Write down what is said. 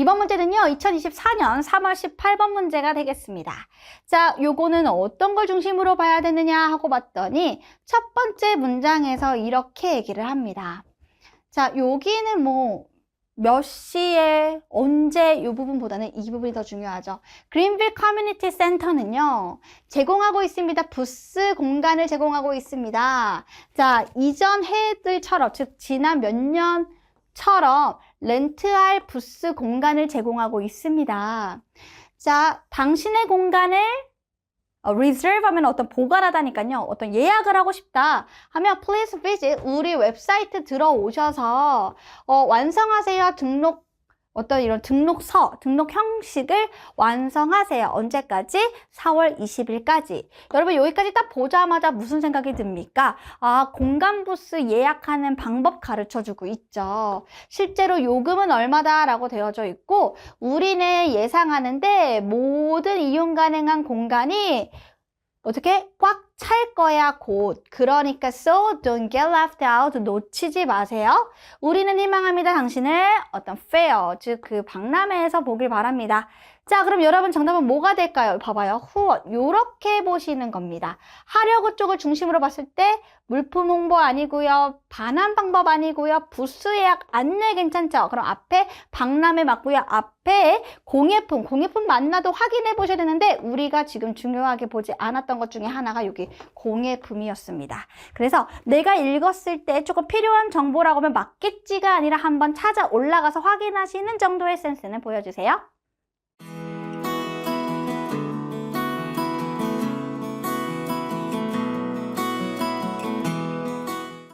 이번 문제는요, 2024년 3월 18번 문제가 되겠습니다. 자, 요거는 어떤 걸 중심으로 봐야 되느냐 하고 봤더니 첫 번째 문장에서 이렇게 얘기를 합니다. 자, 여기는 뭐 몇 시에 언제 이 부분보다는 이 부분이 더 중요하죠. 그린빌 커뮤니티 센터는요. 제공하고 있습니다. 부스 공간을 제공하고 있습니다. 자, 이전 해들처럼 즉 지난 몇 년처럼 렌트할 부스 공간을 제공하고 있습니다. 자, 당신의 공간을 어, reserve 하면 어떤 보관하다니까요. 어떤 예약을 하고 싶다 하면 please visit 우리 웹사이트 들어오셔서 어, 완성하세요. 등록 어떤 이런 등록서, 등록 형식을 완성하세요. 언제까지? 4월 20일까지. 여러분 여기까지 딱 보자마자 무슨 생각이 듭니까? 아, 공간 부스 예약하는 방법 가르쳐 주고 있죠. 실제로 요금은 얼마다라고 되어져 있고 우리는 예상하는데 모든 이용 가능한 공간이 어떻게 꽉 찰 거야 곧. 그러니까 so don't get left out. 놓치지 마세요. 우리는 희망합니다 당신을. 어떤 fair 즉그 박람회에서 보길 바랍니다. 자 그럼 여러분 정답은 뭐가 될까요? 봐봐요. 후원. 요렇게 보시는 겁니다. 하려고 쪽을 중심으로 봤을 때 물품 홍보 아니고요 반환 방법 아니고요 부스 예약 안내 괜찮죠? 그럼 앞에 박람회 맞고요. 앞에 공예품. 공예품 맞나도 확인해 보셔야 되는데 우리가 지금 중요하게 보지 않았던 것 중에 하나가 여기 공예품이었습니다. 그래서 내가 읽었을 때 조금 필요한 정보라고 하면 맞겠지가 아니라 한번 찾아 올라가서 확인하시는 정도의 센스는 보여주세요.